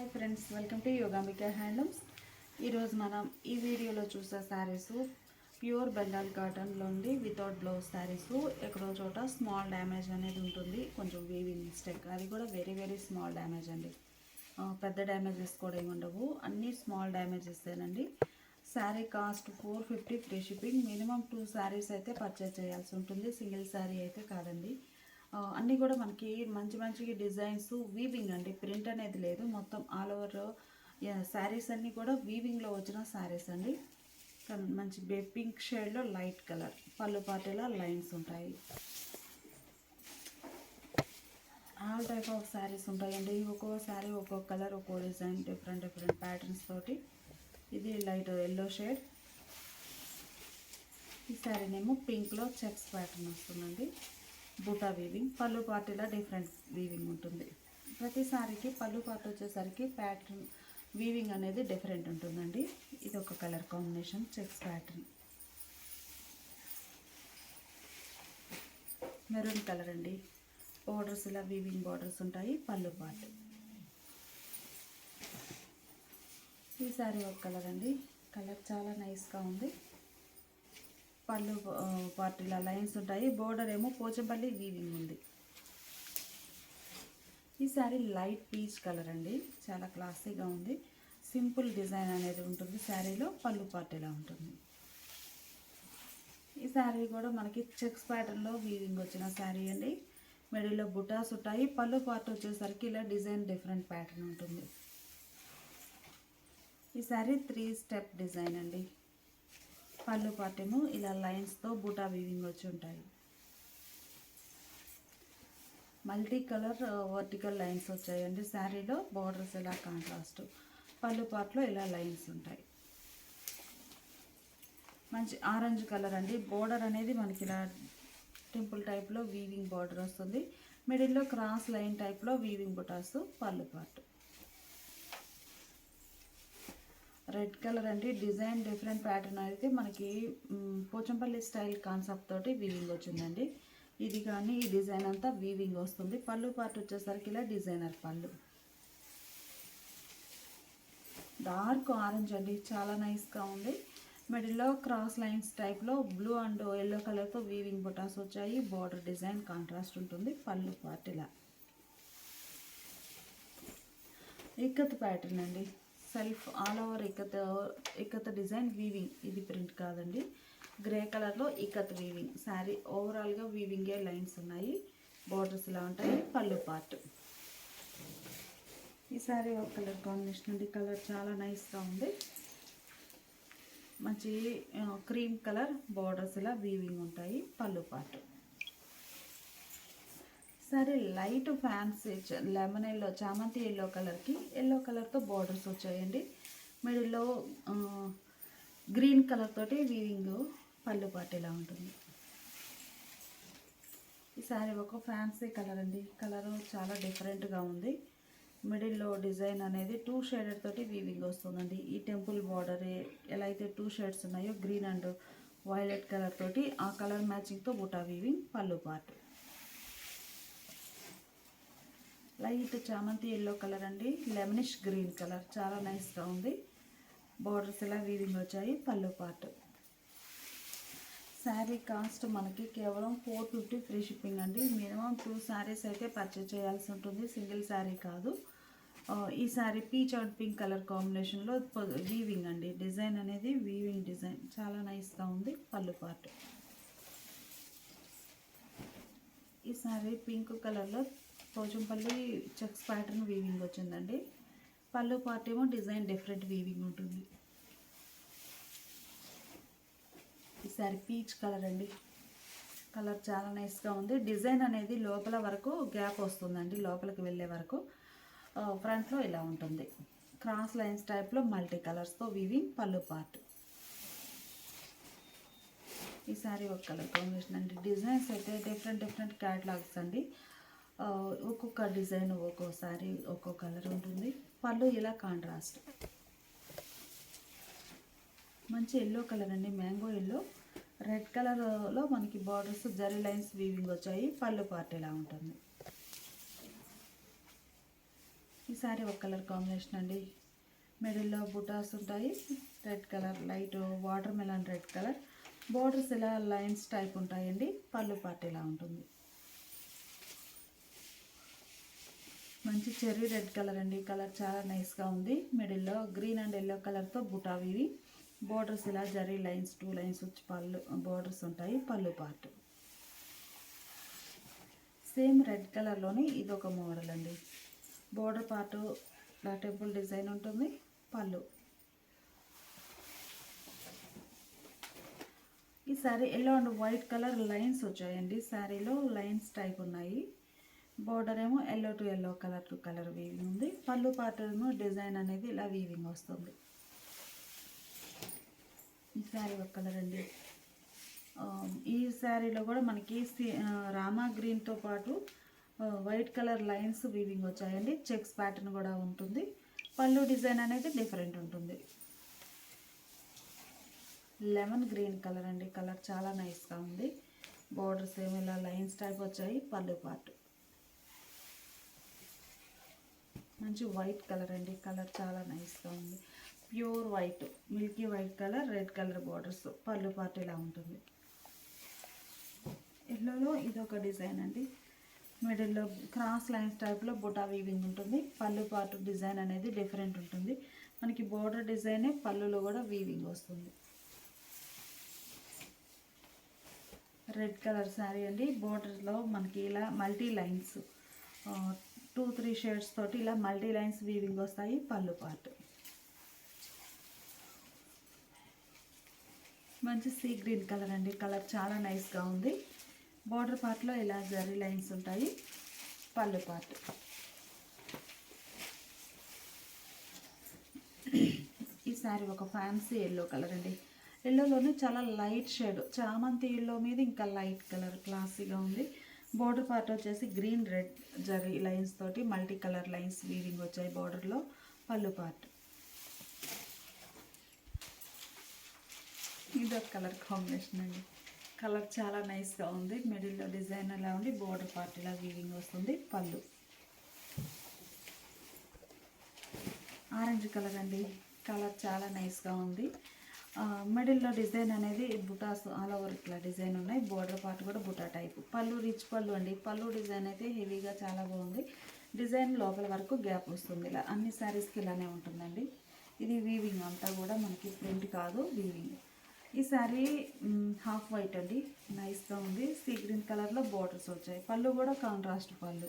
Hi friends welcome to Yogambika Handlooms. ఈరోజు మనం ఈ వీడియోలో చూసే శారీస్ ప్యూర్ బెంగాల్ కాటన్లోండి వితౌట్ బ్లౌజ్ శారీస్. ఎక్కడో చోట స్మాల్ డ్యామేజ్ అనేది ఉంటుంది. కొంచెం వీవింగ్ మిస్టేక్. అది కూడా వెరీ వెరీ స్మాల్ డ్యామేజ్ అండి. పెద్ద డ్యామేజెస్ కూడా ఏమి ఉండవు. అన్నీ small డ్యామేజెసేనండి sari cost four fifty free shipping minimum two saris అయితే పర్చేజ్ చేయాల్సి ఉంటుంది. సింగిల్ శారీ అయితే కాదండి. అన్నీ కూడా మనకి మంచి మంచి డిజైన్స్ వీవింగ్ అండి ప్రింట్ అనేది లేదు. మొత్తం ఆల్ ఓవర్ శారీస్ అన్నీ కూడా వీవింగ్లో వచ్చిన శారీస్ అండి. మంచి బే పింక్ షేడ్లో లైట్ కలర్ పళ్ళు పాటల లైన్స్ ఉంటాయి. ఆల్ టైప్ ఆఫ్ శారీస్ ఉంటాయండి. ఒక్కో శారీ ఒక్కొక్క కలర్ ఒక్కో డిజైన్ డిఫరెంట్ డిఫరెంట్ ప్యాటర్న్స్ తోటి. ఇది లైట్ ఎల్లో షేడ్ ఈ శారీనేమో పింక్లో చెక్స్ ప్యాటర్న్ వస్తుందండి. బూటా వీవింగ్ పళ్ళు పార్టీలో డిఫరెంట్ వీవింగ్ ఉంటుంది. ప్రతిసారికి పళ్ళు పార్ట్ వచ్చేసరికి ప్యాటర్న్ వీవింగ్ అనేది డిఫరెంట్ ఉంటుందండి. ఇది ఒక colour combination checks pattern maroon colour అండి. బోర్డర్స్ ఇలా వీవింగ్ బార్డర్స్ ఉంటాయి పళ్ళు పార్ట్ ఈ సారీ ఒక కలర్ అండి. కలర్ చాలా నైస్గా ఉంది. పళ్ళు పార్టీల లైన్స్ ఉంటాయి. బోర్డర్ ఏమో పోచంపల్లి వీవింగ్ ఉంది. ఈ శారీ లైట్ పీచ్ కలర్ అండి. చాలా క్లాసీగా ఉంది. సింపుల్ డిజైన్ అనేది ఉంటుంది శారీలో. పళ్ళు పార్టీలా ఉంటుంది. ఈ శారీ కూడా మనకి చెక్స్ ప్యాటర్న్లో వీవింగ్ వచ్చిన శారీ అండి. మిడిల్లో బుటాస్ ఉంటాయి. పళ్ళు పార్ట్ వచ్చేసరికి ఇలా డిజైన్ డిఫరెంట్ ప్యాటర్న్ ఉంటుంది. ఈ శారీ త్రీ స్టెప్ డిజైన్ అండి. పళ్ళు పాటేమో ఇలా లైన్స్తో బూటా వీవింగ్ వచ్చి ఉంటాయి. మల్టీ కలర్ వర్టికల్ లైన్స్ వచ్చాయండి. శారీలో బార్డర్స్ ఇలా కాంట్రాస్ట్ పళ్ళు పాటలో ఇలా లైన్స్ ఉంటాయి. మంచి ఆరెంజ్ కలర్ అండి. బోర్డర్ అనేది మనకి ఇలా టెంపుల్ టైప్లో వీవింగ్ బార్డర్ వస్తుంది. మిడిల్లో క్రాస్ లైన్ టైప్లో వీవింగ్ బుటాస్ పళ్ళు పాటు. రెడ్ కలర్ అండి. డిజైన్ డిఫరెంట్ ప్యాటర్న్ అయితే మనకి పోచంపల్లి స్టైల్ కాన్సెప్ట్ తోటి వీవింగ్ వచ్చిందండి. ఇది కానీ ఈ డిజైన్ అంతా వీవింగ్ వస్తుంది. పళ్ళు పార్ట్ వచ్చేసరికి ఇలా డిజైనర్ పళ్ళు. డార్క్ ఆరెంజ్ అండి. చాలా నైస్గా ఉంది. మిడిల్లో క్రాస్ లైన్స్ టైప్లో బ్లూ అండ్ ఎల్లో కలర్తో వీవింగ్ బొటాస్ వచ్చాయి. బార్డర్ డిజైన్ కాంట్రాస్ట్ ఉంటుంది. పళ్ళు పార్ట్ ఇలా. ఇక్కత్ ప్యాటర్న్ అండి. Self all over ikat ikat design weaving ఇది ప్రింట్ కాదండి. గ్రే కలర్లో ఇకత్ వీవింగ్ శారీ ఓవరాల్గా వీవింగే లైన్స్ ఉన్నాయి. బార్డర్స్ ఇలా ఉంటాయి. పళ్ళు పార్ట్ ఈ శారీ ఒక కలర్ కాంబినేషన్ ఉంది కలర్ చాలా నైస్గా ఉంది. మంచి క్రీమ్ కలర్. బార్డర్స్ ఇలా వీవింగ్ ఉంటాయి. పళ్ళు పార్ట్ సరే లైట్ ఫ్యాన్సీ లెమన్ ఎల్లో చామంతి ఎల్లో కలర్కి ఎల్లో కలర్తో బార్డర్స్ వచ్చాయండి. మిడిల్లో గ్రీన్ కలర్ తోటి వీవింగ్ పళ్ళు పాటు ఇలా ఉంటుంది. ఈ ఒక ఫ్యాన్సీ కలర్ అండి. కలర్ చాలా డిఫరెంట్గా ఉంది. మిడిల్లో డిజైన్ అనేది టూ షేడెడ్ తోటి వీవింగ్ వస్తుందండి. ఈ టెంపుల్ బార్డర్ ఎలా అయితే టూ షేడ్స్ ఉన్నాయో గ్రీన్ అండ్ వైలెట్ కలర్ తోటి ఆ కలర్ మ్యాచింగ్తో బుటా వీవింగ్ పళ్ళు పాటు. లైట్ చామంతి ఎల్లో కలర్ అండి. Lemonish green colour. చాలా నైస్గా ఉంది. బార్డర్స్ ఇలా వీవింగ్ వచ్చాయి? పళ్ళు పార్ట్ శారీ కాస్ట్ మనకి కేవలం ఫోర్ ఫిఫ్టీ ఫ్రీ షిప్పింగ్ అండి. మినిమం టూ శారీస్ అయితే పర్చేజ్ చేయాల్సి ఉంటుంది. సింగిల్ శారీ కాదు. ఈ sari peach and pink colour కాంబినేషన్లో వీవింగ్ అండి. డిజైన్ అనేది వీవింగ్ డిజైన్. చాలా నైస్గా ఉంది. పళ్ళు పార్ట్ ఈ శారీ పింక్ కలర్లో పోచంపల్లి చెక్స్ ప్యాటర్న్ వీవింగ్ వచ్చిందండి. పళ్ళు పార్ట్ ఏమో డిజైన్ డిఫరెంట్ వీవింగ్ ఉంటుంది. ఈ పీచ్ కలర్ అండి. కలర్ చాలా నైస్గా ఉంది. డిజైన్ అనేది లోపల వరకు గ్యాప్ వస్తుందండి లోపలికి వెళ్ళే వరకు. ఫ్రంట్లో ఇలా ఉంటుంది. క్రాస్ లైన్స్ టైప్లో మల్టీ కలర్స్తో వీవింగ్ పళ్ళు పార్ట్ ఈ సారీ ఒక కలర్ కాంబినేషన్ అండి. డిజైన్స్ అయితే డిఫరెంట్ డిఫరెంట్ క్యాటలాగ్స్ అండి. ఒక్కొక్క డిజైన్ ఒక్కోసారి ఒక్కో కలర్ ఉంటుంది. పళ్ళు ఇలా కాంట్రాస్ట్. మంచి ఎల్లో కలర్ అండి. Mango yellow. రెడ్ కలర్లో మనకి బార్డర్స్ జరీ లైన్స్ వీవింగ్ వచ్చాయి. పళ్ళు పార్ట్ ఇలా ఉంటుంది. ఈ సారీ ఒక కలర్ కాంబినేషన్ అండి. మిడిల్లో బుటాస్ ఉంటాయి. Red colour light watermelon red colour. Borders ఇలా లైన్స్ టైప్ ఉంటాయండి. పళ్ళు పార్ట్ ఇలా ఉంటుంది. మంచి చెర్రీ రెడ్ కలర్ అండి. కలర్ చాలా నైస్గా ఉంది. మిడిల్లో గ్రీన్ అండ్ ఎల్లో కలర్తో బుటావి ఇవి. బోర్డర్స్ ఇలా జరీ లైన్స్ టూ లైన్స్ వచ్చి పళ్ళు బోర్డర్స్ ఉంటాయి. పళ్ళు పార్ట్ సేమ్ రెడ్ కలర్లోని ఇది ఒక మోడల్ అండి. బోర్డర్ పార్ట్ ఇలా టెంపుల్ డిజైన్ ఉంటుంది. పళ్ళు. ఈ sari yellow and white colour lines వచ్చాయండి. శారీలో లైన్స్ టైప్ ఉన్నాయి. బోర్డర్ ఏమో yellow to yellow colour to colour weaving ఉంది. పళ్ళు పార్ట్ ఏమో డిజైన్ అనేది ఇలా వీవింగ్ వస్తుంది. ఈ శారీ ఒక కలర్ అండి. Um, ఈ శారీలో కూడా మనకి రామా గ్రీన్తో పాటు వైట్ కలర్ లైన్స్ వీవింగ్ వచ్చాయండి. చెక్స్ ప్యాటర్న్ కూడా ఉంటుంది. పళ్ళు డిజైన్ అనేది డిఫరెంట్ ఉంటుంది. లెమన్ గ్రీన్ కలర్ అండి. కలర్ చాలా నైస్గా ఉంది. బోర్డర్స్ ఏమో ఇలా లైన్స్ టైప్ వచ్చాయి. పళ్ళు పార్ట్ మంచి వైట్ కలర్ అండి. కలర్ చాలా నైస్గా ఉంది. Pure white milky white colour red colour borders పళ్ళు పార్ట్ ఇలా ఉంటుంది. ఎల్లోలో ఇదొక డిజైన్ అండి. మిడిల్లో క్రాస్ లైన్స్ టైప్లో బుటా వీవింగ్ ఉంటుంది. పళ్ళు పాటు డిజైన్ అనేది డిఫరెంట్ ఉంటుంది. మనకి బోర్డర్ డిజైనే పళ్ళులో కూడా వీవింగ్ వస్తుంది. రెడ్ కలర్ శారీ అండి. బోర్డర్లో మనకి ఇలా multi lines two three shades తోటి ఇలా మల్టీ లైన్స్ వీవింగ్ వస్తాయి పళ్ళు పార్ట్ మంచి సీ గ్రీన్ కలర్ అండి. కలర్ చాలా నైస్గా ఉంది. బోర్డర్ పార్ట్లో ఇలా జరీ లైన్స్ ఉంటాయి. పళ్ళు పార్ట్ ఈ శారీ ఒక ఫ్యాన్సీ ఎల్లో కలర్ అండి. ఎల్లోలోనే చాలా లైట్ షేడ్. చామంతి ఎల్లో మీద ఇంకా లైట్ కలర్ క్లాసీగా ఉంది. బోర్డర్ పార్ట్ వచ్చేసి గ్రీన్ రెడ్ జరీ లైన్స్ తోటి మల్టీ కలర్ లైన్స్ వీవింగ్ వచ్చాయి బోర్డర్లో పళ్ళు పార్ట్ ఇది ఒక కలర్ కాంబినేషన్ అండి. కలర్ చాలా నైస్గా ఉంది. మిడిల్లో డిజైన్ అలా ఉండి బోర్డర్ పార్ట్ ఇలా వీవింగ్ వస్తుంది పళ్ళు. ఆరెంజ్ కలర్ అండి. కలర్ చాలా నైస్గా ఉంది. మిడిల్లో డిజైన్ అనేది బుటాస్ ఆల్ ఓవర్ ఇట్లా డిజైన్ ఉన్నాయి. బోర్డర్ పార్ట్ కూడా బుటా టైప్. పళ్ళు రిచ్ పళ్ళు అండి. పళ్ళు డిజైన్ అయితే హెవీగా చాలా బాగుంది. డిజైన్ లోపల వరకు గ్యాప్ వస్తుంది. ఇలా అన్ని శారీస్కి ఇలానే ఉంటుందండి. ఇది వీవింగ్ అంతా కూడా మనకి ప్రింట్ కాదు వీవింగ్ ఈ శారీ హాఫ్ వైట్ అండి. నైస్గా ఉంది. సీ గ్రీన్ కలర్లో బోర్డర్స్ వచ్చాయి. పళ్ళు కూడా కాంట్రాస్ట్ పళ్ళు.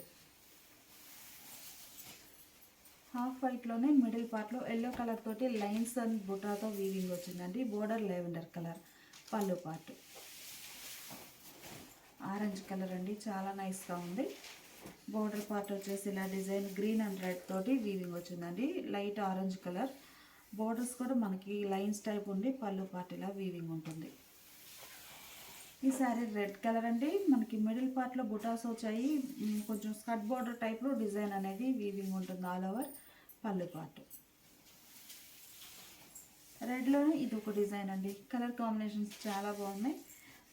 హాఫ్ వైట్లోనే మిడిల్ పార్ట్లో ఎల్లో కలర్ తోటి లైన్స్ అండ్ బుటాతో వీవింగ్ వచ్చిందండి. బోర్డర్ లెవెండర్ కలర్ పళ్ళు పార్ట్ ఆరెంజ్ కలర్ అండి చాలా నైస్గా ఉంది. బోర్డర్ పార్ట్ వచ్చేసి ఇలా డిజైన్ గ్రీన్ అండ్ రెడ్ తోటి వీవింగ్ వచ్చిందండి. Light orange colour. బోర్డర్స్ కూడా మనకి లైన్స్ టైప్ ఉండి పళ్ళు పార్ట్ ఇలా వీవింగ్ ఉంటుంది. ఈ శారీ రెడ్ కలర్ అండి. మనకి మిడిల్ పార్ట్లో బుటాస్ వచ్చాయి. కొంచెం స్కర్ట్ బోర్డర్ టైప్లో డిజైన్ అనేది వీవింగ్ ఉంటుంది ఆల్ ఓవర్ పళ్ళు పాటు రెడ్లోనే ఇది ఒక డిజైన్ అండి. కలర్ కాంబినేషన్స్ చాలా బాగున్నాయి.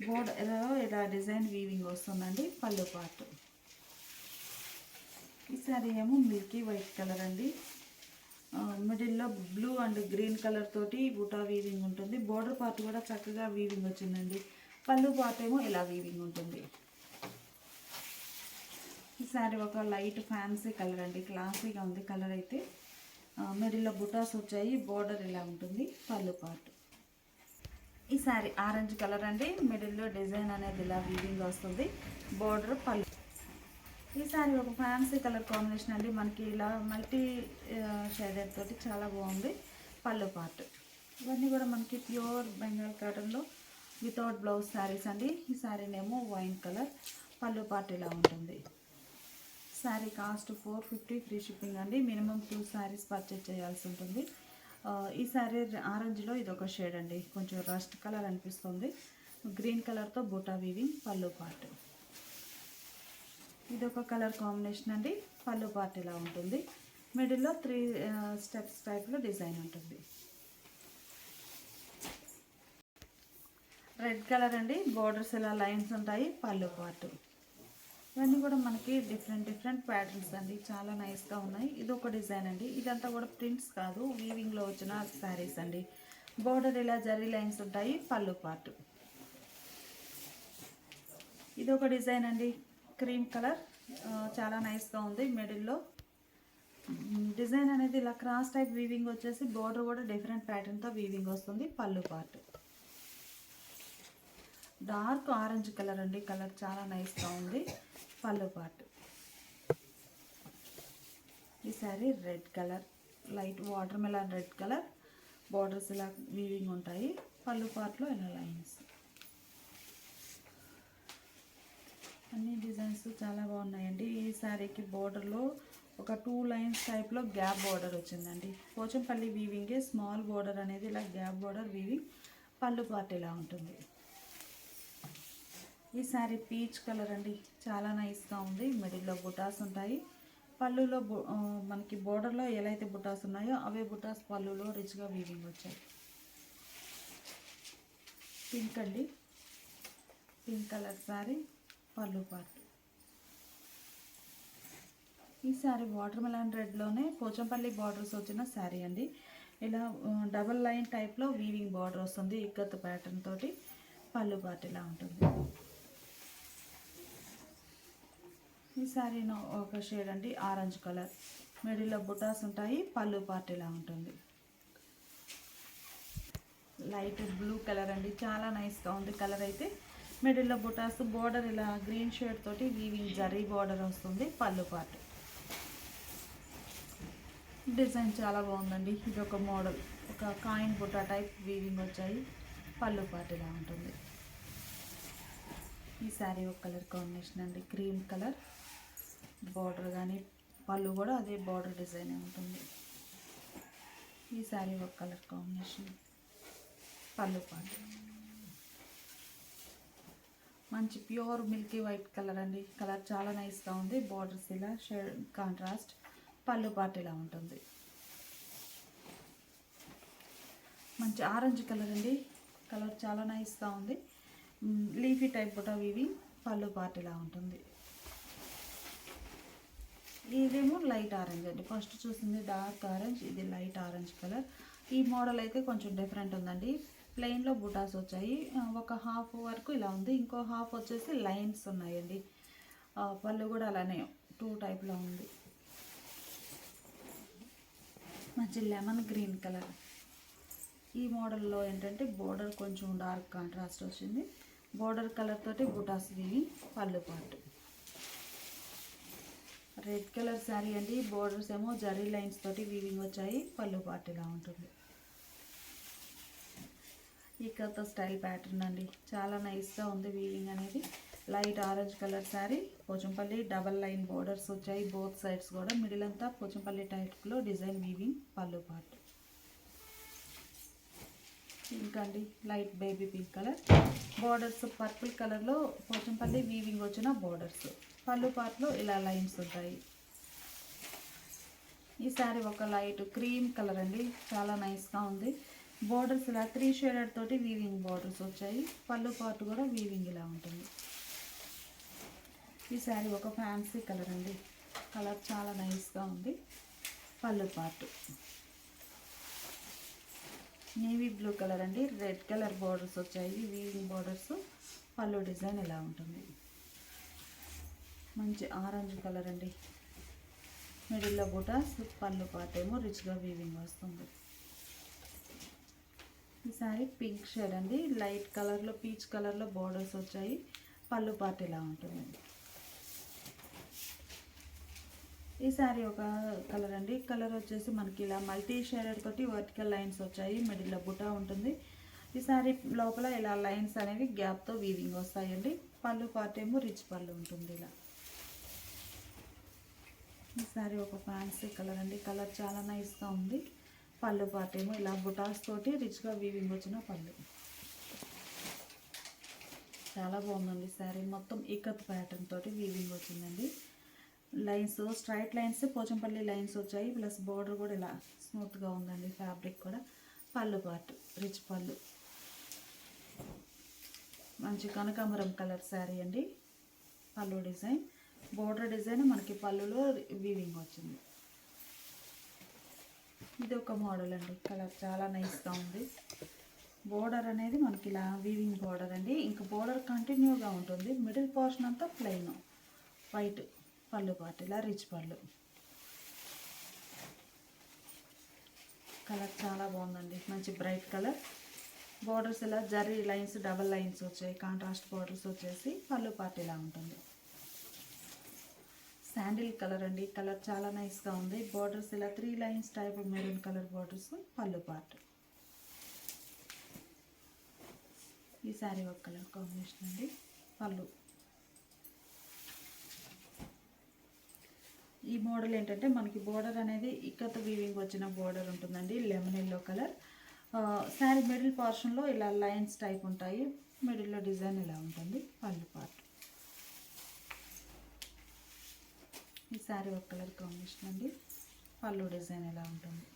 బోర్డర్లో ఎలా ఇలా డిజైన్ వీవింగ్ వస్తుందండి పళ్ళు పాటు ఈ ఏమో మిల్కీ వైట్ కలర్ అండి. మిడిల్లో బ్లూ అండ్ గ్రీన్ కలర్ తోటి బుటా వీవింగ్ ఉంటుంది. బోర్డర్ పార్ట్ కూడా చక్కగా వీవింగ్ వచ్చిందండి. పళ్ళు పార్ట్ ఏమో ఇలా వీవింగ్ ఉంటుంది. ఈ శారీ ఒక లైట్ ఫ్యాన్సీ కలర్ అండి క్లాసీగా ఉంది. కలర్ అయితే ఆ, మిడిల్లో బుటాస్ వచ్చాయి బోర్డర్ ఇలా ఉంటుంది పళ్ళు పార్ట్ ఈ శారీ ఆరెంజ్ కలర్ అండి. మిడిల్లో డిజైన్ అనేది ఇలా వీవింగ్ వస్తుంది. బోర్డర్ పళ్ళు. ఈ శారీ ఒక ఫ్యాన్సీ కలర్ కాంబినేషన్ అండి. మనకి ఇలా మల్టీ షేడెడ్ తోటి చాలా బాగుంది. పళ్ళు పార్ట్ ఇవన్నీ కూడా మనకి ప్యూర్ బెంగాల్ కాటన్లో వితౌట్ బ్లౌజ్ శారీస్ అండి. ఈ శారీనేమో వైన్ కలర్ పళ్ళు పార్ట్ ఇలా ఉంటుంది. Sari cost four fifty free shipping అండి. మినిమం టూ శారీస్ పర్చేజ్ చేయాల్సి ఉంటుంది. ఈ శారీ ఆరెంజ్లో ఇది ఒక షేడ్ అండి. కొంచెం రస్ట్ కలర్ అనిపిస్తుంది. గ్రీన్ కలర్తో బూటా వీవింగ్ పళ్ళు పార్ట్ ఇది ఒక కలర్ కాంబినేషన్ అండి. పళ్ళు పార్ట్ ఇలా ఉంటుంది. మిడిల్లో త్రీ స్టెప్స్ టైప్లో డిజైన్ ఉంటుంది. రెడ్ కలర్ అండి. బోర్డర్స్ ఇలా లైన్స్ ఉంటాయి. పళ్ళు పార్ట్ ఇవన్నీ కూడా మనకి డిఫరెంట్ డిఫరెంట్ ప్యాటర్న్స్ అండి. చాలా నైస్గా ఉన్నాయి. ఇది ఒక డిజైన్ అండి. ఇదంతా కూడా ప్రింట్స్ కాదు. వీవింగ్లో వచ్చిన శారీస్ అండి. బోర్డర్ ఇలా జరీ లైన్స్ ఉంటాయి. పళ్ళు పార్ట్ ఇది ఒక డిజైన్ అండి. క్రీమ్ కలర్ చాలా నైస్గా ఉంది మిడిల్లో డిజైన్ అనేది ఇలా క్రాస్ టైప్ వీవింగ్ వచ్చేసి బోర్డర్ కూడా డిఫరెంట్ ప్యాటర్న్తో వీవింగ్ వస్తుంది. పళ్ళు పార్ట్ డార్క్ ఆరెంజ్ కలర్ అండి. కలర్ చాలా నైస్గా ఉంది. పళ్ళు పార్ట్ ఈ sari red colour light watermelon red colour borders ఇలా వీవింగ్ ఉంటాయి. పళ్ళు పార్ట్లో ఇలా లైన్స్. అన్ని డిజైన్స్ చాలా బాగున్నాయండి. ఈ శారీకి బోర్డర్లో ఒక టూ లైన్స్ టైప్లో గ్యాప్ బార్డర్ వచ్చిందండి. పోచంపల్లి వీవింగే స్మాల్ బోర్డర్ అనేది ఇలా గ్యాప్ బార్డర్ వీవింగ్ పళ్ళు పార్ట్ ఇలా ఉంటుంది. ఈ శారీ పీచ్ కలర్ అండి. చాలా నైస్గా ఉంది. మిడిల్లో బుటాస్ ఉంటాయి. పళ్ళులో మనకి బోర్డర్లో ఎలా అయితే బుటాస్ ఉన్నాయో అవే బుటాస్ పళ్ళులో రిచ్గా వీవింగ్ వచ్చాయి. పింక్ అండి. పింక్ కలర్ శారీ పళ్ళు పార్ట్ ఈ శారీ వాటర్ మెలాన్ రెడ్లోనే పోచంపల్లి బార్డర్స్ వచ్చిన శారీ అండి. ఇలా డబల్ లైన్ టైప్లో వీవింగ్ బార్డర్ వస్తుంది ఇక్కత్ ప్యాటర్న్ తోటి పళ్ళు పార్ట్ ఇలా ఉంటుంది. ఈ శారీను ఒక షేడ్ అండి ఆరెంజ్ కలర్ మిడిల్లో బుటాస్ ఉంటాయి పళ్ళు పార్ట్ ఇలా ఉంటుంది. లైట్ బ్లూ కలర్ అండి చాలా నైస్గా ఉంది కలర్ అయితే. మిడిల్లో బుటాస్ బోర్డర్ ఇలా గ్రీన్ షేడ్ తోటి వీవింగ్ జరీ బోర్డర్ వస్తుంది పళ్ళు పార్ట్ డిజైన్ చాలా బాగుందండి ఇది ఒక మోడల్ ఒక కాయిన్ బుట్ట టైప్ వీవింగ్ వచ్చాయి పళ్ళు పార్ట్ ఇలా ఉంటుంది. ఈ శారీ ఒక కలర్ కాంబినేషన్ అండి క్రీమ్ కలర్ బార్డర్ కానీ పళ్ళు కూడా అదే బార్డర్ డిజైన్ ఉంటుంది. ఈ శారీ ఒక కలర్ కాంబినేషన్. పళ్ళు పాటు. మంచి ప్యూర్ మిల్కీ వైట్ కలర్ అండి. కలర్ చాలా నైస్గా ఉంది. బార్డర్స్ ఇలా షేడ్ కాంట్రాస్ట్ పళ్ళు పాటు ఇలా ఉంటుంది. మంచి ఆరెంజ్ కలర్ అండి. కలర్ చాలా నైస్గా ఉంది. లీఫీ టైప్ బుటా వీవింగ్ పళ్ళు పాటు ఇలా ఉంటుంది. ఇదేమో లైట్ ఆరెంజ్ అండి. ఫస్ట్ చూసింది డార్క్ ఆరెంజ్ ఇది లైట్ ఆరెంజ్ కలర్. ఈ మోడల్ అయితే కొంచెం డిఫరెంట్ ఉందండి. ప్లెయిన్లో బుటాస్ వచ్చాయి. ఒక హాఫ్ వరకు ఇలా ఉంది. ఇంకో హాఫ్ వచ్చేసి లైన్స్ ఉన్నాయండి. పళ్ళు కూడా అలానే టూ టైప్లో ఉంది. మంచి లెమన్ గ్రీన్ కలర్. ఈ మోడల్లో ఏంటంటే బోర్డర్ కొంచెం డార్క్ కాంట్రాస్ట్ వచ్చింది. బోర్డర్ కలర్ తోటి బుటాస్ విని పళ్ళు పాటు. రెడ్ కలర్ శారీ అండి. బోర్డర్స్ ఏమో జరీ లైన్స్ తోటి వీవింగ్ వచ్చాయి. పళ్ళు పాటిలా ఉంటుంది. ఈ కథ స్టైల్ ప్యాటర్న్ అండి. చాలా నైస్గా ఉంది వీవింగ్ అనేది. Light orange colour sari Pochampally double line borders వచ్చాయి. బోత్ సైడ్స్ కూడా మిడిల్ అంతా పోచంపల్లి టైప్లో డిజైన్ వీవింగ్ పళ్ళు పాటు. పింక్ అండి. Light baby pink colour borders purple కలర్లో పోచంపల్లి వీవింగ్ వచ్చిన బోర్డర్స్ పళ్ళు పార్ట్లో ఇలా లైన్స్ ఉంటాయి. ఈ శారీ ఒక లైట్ క్రీమ్ కలర్ అండి. చాలా నైస్గా ఉంది. బోర్డర్స్ ఇలా త్రీ షేడెడ్ తోటి వీవింగ్ బోర్డర్స్ వచ్చాయి. పళ్ళు పార్ట్ కూడా వీవింగ్ ఇలా ఉంటుంది. ఈ శారీ ఒక ఫ్యాన్సీ కలర్ అండి. కలర్ చాలా నైస్గా ఉంది. పళ్ళు పార్ట్ నేవీ బ్లూ కలర్ అండి. రెడ్ కలర్ బార్డర్స్ వచ్చాయి. Weaving borders. పళ్ళు డిజైన్ ఇలా ఉంటుంది. మంచి ఆరెంజ్ కలర్ అండి. మిడిల్లో బుటాస్ పళ్ళు పాటేమో ఏమో రిచ్గా వీవింగ్ వస్తుంది. ఈ సారీ పింక్ షేడ్ అండి. లైట్ కలర్లో పీచ్ కలర్లో బార్డర్స్ వచ్చాయి. పళ్ళు పార్ట్ ఇలా ఉంటుందండి. ఈ శారీ ఒక కలర్ అండి. కలర్ వచ్చేసి మనకి ఇలా మల్టీ షేడెడ్ తోటి వర్టికల్ లైన్స్ వచ్చాయి. మిడిల్లో బుటా ఉంటుంది. ఈ లోపల ఇలా లైన్స్ అనేవి గ్యాప్తో వీవింగ్ వస్తాయండి. పళ్ళు పార్ట్ ఏమో రిచ్ పళ్ళు ఉంటుంది ఇలా. ఈ శారీ ఒక ఫ్యాన్సీ కలర్ అండి. కలర్ చాలా నైస్గా ఉంది. పళ్ళు పార్ట్ ఏమో ఇలా బుటాస్ తోటి రిచ్గా వీవింగ్ వచ్చిన పళ్ళు. చాలా బాగుందండి శారీ మొత్తం ఇకత్ ప్యాటర్న్ తోటి వీవింగ్ వచ్చిందండి. Lines straight lines Pochampally lines వచ్చాయి. ప్లస్ బోర్డర్ కూడా ఇలా స్మూత్గా ఉందండి ఫ్యాబ్రిక్ కూడా. పళ్ళు పార్ట్ రిచ్ పళ్ళు. మంచి కనకాంబరం కలర్ శారీ అండి. పళ్ళు డిజైన్. బోర్డర్ డిజైన్ మనకి పళ్ళులో వీవింగ్ వచ్చింది. ఇది ఒక మోడల్ అండి. కలర్ చాలా నైస్గా ఉంది. బోర్డర్ అనేది మనకి ఇలా వీవింగ్ బోర్డర్ అండి. ఇంకా బోర్డర్ కంటిన్యూగా ఉంటుంది. మిడిల్ పోర్షన్ అంతా ప్లెయిన్ వైట్ పళ్ళు పాటు ఇలా రిచ్ పళ్ళు. కలర్ చాలా బాగుందండి. మంచి బ్రైట్ కలర్ బోర్డర్స్ ఇలా జరీ లైన్స్ డబల్ లైన్స్ వచ్చాయి. కాంట్రాస్ట్ బోర్డర్స్ వచ్చేసి పళ్ళు పార్టీలా ఇలా ఉంటుంది. శాండిల్ కలర్ అండి. కలర్ చాలా నైస్గా ఉంది. బోర్డర్స్ ఇలా three lines type maroon colour borders పళ్ళు పార్ట్ ఈ శారీ ఒక కలర్ కాంబినేషన్ అండి. పళ్ళు. ఈ మోడల్ ఏంటంటే మనకి బోర్డర్ అనేది ఇక్కత వీవింగ్ వచ్చిన బోర్డర్ ఉంటుందండి. Lemon yellow colour sari middle పోర్షన్లో ఇలా లైన్స్ టైప్ ఉంటాయి. మిడిల్లో డిజైన్ ఇలా ఉంటుంది. పళ్ళు పార్ట్ ఈ శారీ ఒక కలర్ కాంబినేషన్ అండి. పళ్ళు డిజైన్ ఎలా ఉంటుంది?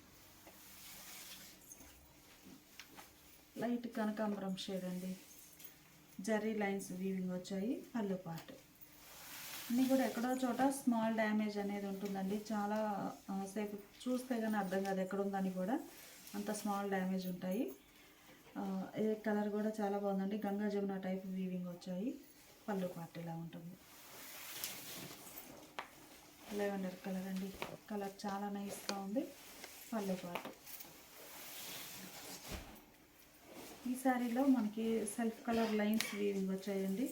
లైట్ కనకాంబరం షేడ్ అండి. జరీ లైన్స్ వీవింగ్ వచ్చాయి. పళ్ళు పార్ట్. అన్నీ కూడా ఎక్కడో చోట స్మాల్ డ్యామేజ్ అనేది ఉంటుందండి. చాలా సేపు చూస్తే కానీ అర్థం కాదు ఎక్కడ ఉందని కూడా అంత స్మాల్ డ్యామేజ్ ఉంటాయి. కలర్ కూడా చాలా బాగుందండి. గంగా జమున టైప్ వీవింగ్ వచ్చాయి. పళ్ళు పార్ట్ ఇలా ఉంటుంది? లెవెండర్ కలర్ అండి. కలర్ చాలా నైస్గా ఉంది. పళ్ళు పాటు ఈ శారీలో మనకి సెల్ఫ్ కలర్ లైన్స్ వీవింగ్ వచ్చాయండి.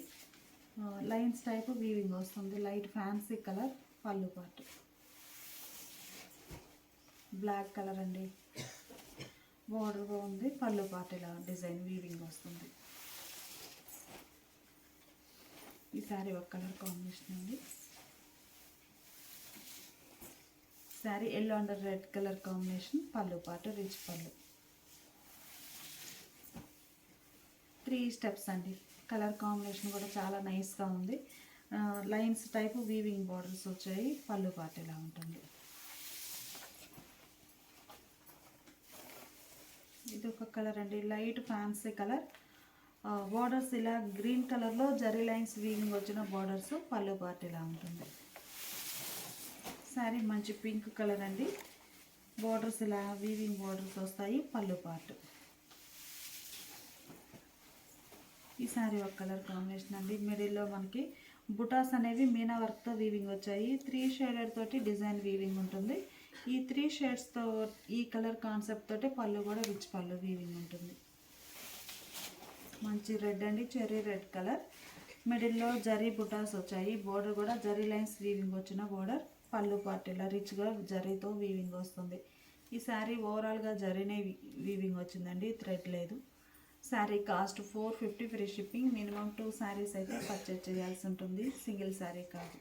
లైన్స్ టైప్ వీవింగ్ వస్తుంది. లైట్ ఫ్యాన్సీ కలర్ పళ్ళు పాటు బ్లాక్ కలర్ అండి. బోర్డర్ బాగుంది పళ్ళు పాటు ఇలా డిజైన్ వీవింగ్ వస్తుంది. ఈ శారీ ఒక కలర్ కాంబినేషన్ అండి. Sari yellow under red colour combination పళ్ళు పాటు రిచ్ పళ్ళు. త్రీ స్టెప్స్ అండి. కలర్ కాంబినేషన్ కూడా చాలా నైస్గా ఉంది. లైన్స్ టైప్ వీవింగ్ బార్డర్స్ వచ్చాయి. పళ్ళు పాటు ఇలా ఉంటుంది. ఇది ఒక కలర్ అండి. లైట్ ఫ్యాన్సీ కలర్ బార్డర్స్ ఇలా గ్రీన్ కలర్లో జరీ లైన్స్ వీవింగ్ వచ్చిన బార్డర్స్ పళ్ళు పాటు ఇలా ఉంటుంది. శారీ మంచి పింక్ కలర్ అండి. బార్డర్స్ ఇలా వీవింగ్ బార్డర్స్ వస్తాయి పళ్ళు పాటు ఈ శారీ ఒక కలర్ కాంబినేషన్ అండి. మిడిల్లో మనకి బుటాస్ అనేవి మీనా వర్క్తో వీవింగ్ వచ్చాయి. త్రీ షేడెడ్ తోటి డిజైన్ వీవింగ్ ఉంటుంది. ఈ త్రీ షేడ్స్తో ఈ కలర్ కాన్సెప్ట్ తోటి పళ్ళు కూడా రిచ్ పళ్ళు వీవింగ్ ఉంటుంది. మంచి రెడ్ అండి చెర్రీ రెడ్ కలర్. మిడిల్లో జరీ బుటాస్ వచ్చాయి. బోర్డర్ కూడా జరీ లైన్స్ వీవింగ్ వచ్చిన బోర్డర్ పళ్ళు పార్ట్ ఇలా రిచ్గా జరీతో వీవింగ్ వస్తుంది. ఈ శారీ ఓవరాల్గా జరీనే వీవింగ్ వచ్చిందండి థ్రెడ్ లేదు. Sari cost four fifty free shipping minimum two saris అయితే పర్చేజ్ చేయాల్సి ఉంటుంది. సింగిల్ శారీ కాదు.